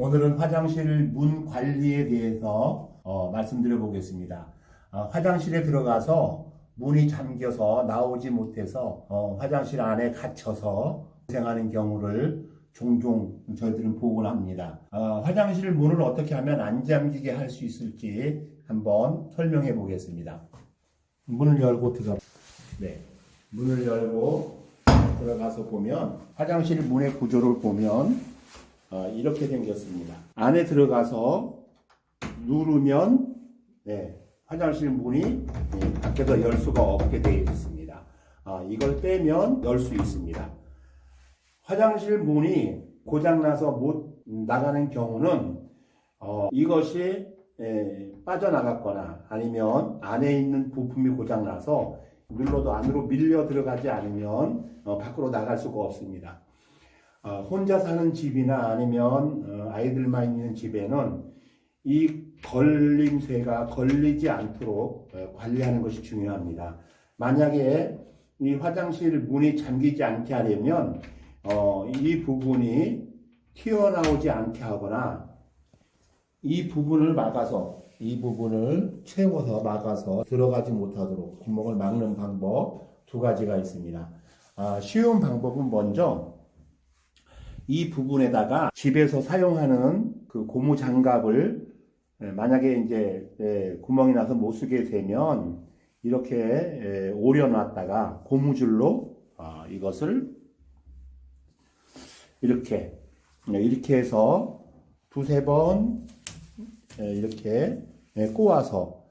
오늘은 화장실 문 관리에 대해서 어, 말씀드려 보겠습니다. 아, 화장실에 들어가서 문이 잠겨서 나오지 못해서 어, 화장실 안에 갇혀서 고생하는 경우를 종종 저희들은 보곤 합니다. 어, 화장실 문을 어떻게 하면 안 잠기게 할 수 있을지 한번 설명해 보겠습니다. 문을 열고 들어가. 네. 문을 열고 들어가서 보면 화장실 문의 구조를 보면 어, 이렇게 생겼습니다. 안에 들어가서 누르면 네, 화장실 문이 네, 밖에서 열 수가 없게 되어 있습니다. 아, 이걸 빼면 열 수 있습니다. 화장실 문이 고장나서 못 나가는 경우는 어, 이것이 에, 빠져나갔거나 아니면 안에 있는 부품이 고장나서 눌러도 안으로 밀려 들어가지 않으면 어, 밖으로 나갈 수가 없습니다. 어, 혼자 사는 집이나 아니면 어, 아이들만 있는 집에는 이 걸림새가 걸리지 않도록 어, 관리하는 것이 중요합니다. 만약에 이 화장실 문이 잠기지 않게 하려면 어, 이 부분이 튀어나오지 않게 하거나 이 부분을 막아서 이 부분을 채워서 막아서 들어가지 못하도록 구멍을 막는 방법 두 가지가 있습니다. 아, 쉬운 방법은 먼저 이 부분에다가 집에서 사용하는 그 고무 장갑을 예, 만약에 이제 예, 구멍이 나서 못 쓰게 되면 이렇게 예, 오려놨다가 고무줄로 아, 이것을 이렇게 네, 이렇게 해서 두세 번 예, 이렇게 예, 꼬아서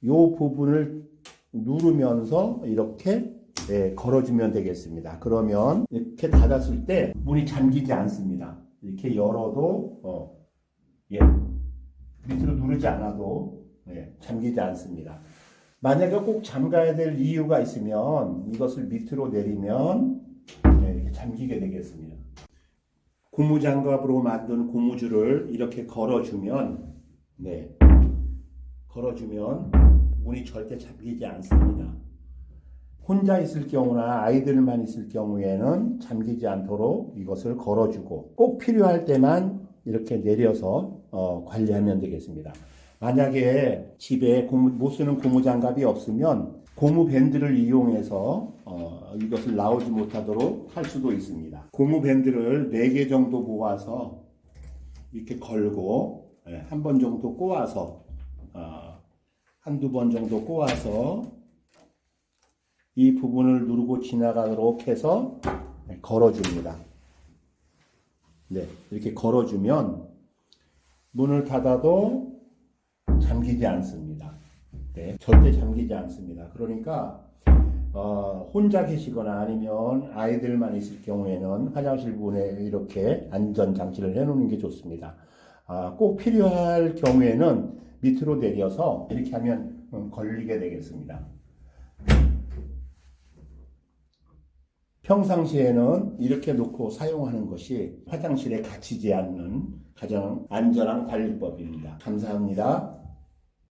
이 부분을 누르면서 이렇게 예, 걸어주면 되겠습니다. 그러면 이렇게 닫았을 때 문이 잠기지 않습니다. 이렇게 열어도 어, 예, 밑으로 누르지 않아도 예, 잠기지 않습니다. 만약에 꼭 잠가야 될 이유가 있으면 이것을 밑으로 내리면 예, 이렇게 잠기게 되겠습니다. 고무장갑으로 만든 고무줄을 이렇게 걸어주면 네, 걸어주면 문이 절대 잠기지 않습니다. 혼자 있을 경우나 아이들만 있을 경우에는 잠기지 않도록 이것을 걸어주고 꼭 필요할 때만 이렇게 내려서 어, 관리하면 되겠습니다. 만약에 집에 고무, 못 쓰는 고무 장갑이 없으면 고무 밴드를 이용해서 어, 이것을 나오지 못하도록 할 수도 있습니다. 고무 밴드를 4개 정도 모아서 이렇게 걸고 예, 한번 정도 꼬아서 어, 한두 번 정도 꼬아서 이 부분을 누르고 지나가도록 해서 네, 걸어줍니다. 네, 이렇게 걸어주면 문을 닫아도 잠기지 않습니다. 네, 절대 잠기지 않습니다. 그러니까 어, 혼자 계시거나 아니면 아이들만 있을 경우에는 화장실 문에 이렇게 안전 장치를 해놓는 게 좋습니다. 아, 꼭 필요할 경우에는 밑으로 내려서 이렇게 하면 음, 걸리게 되겠습니다. 평상시에는 이렇게 놓고 사용하는 것이 화장실에 갇히지 않는 가장 안전한 관리법입니다. 감사합니다.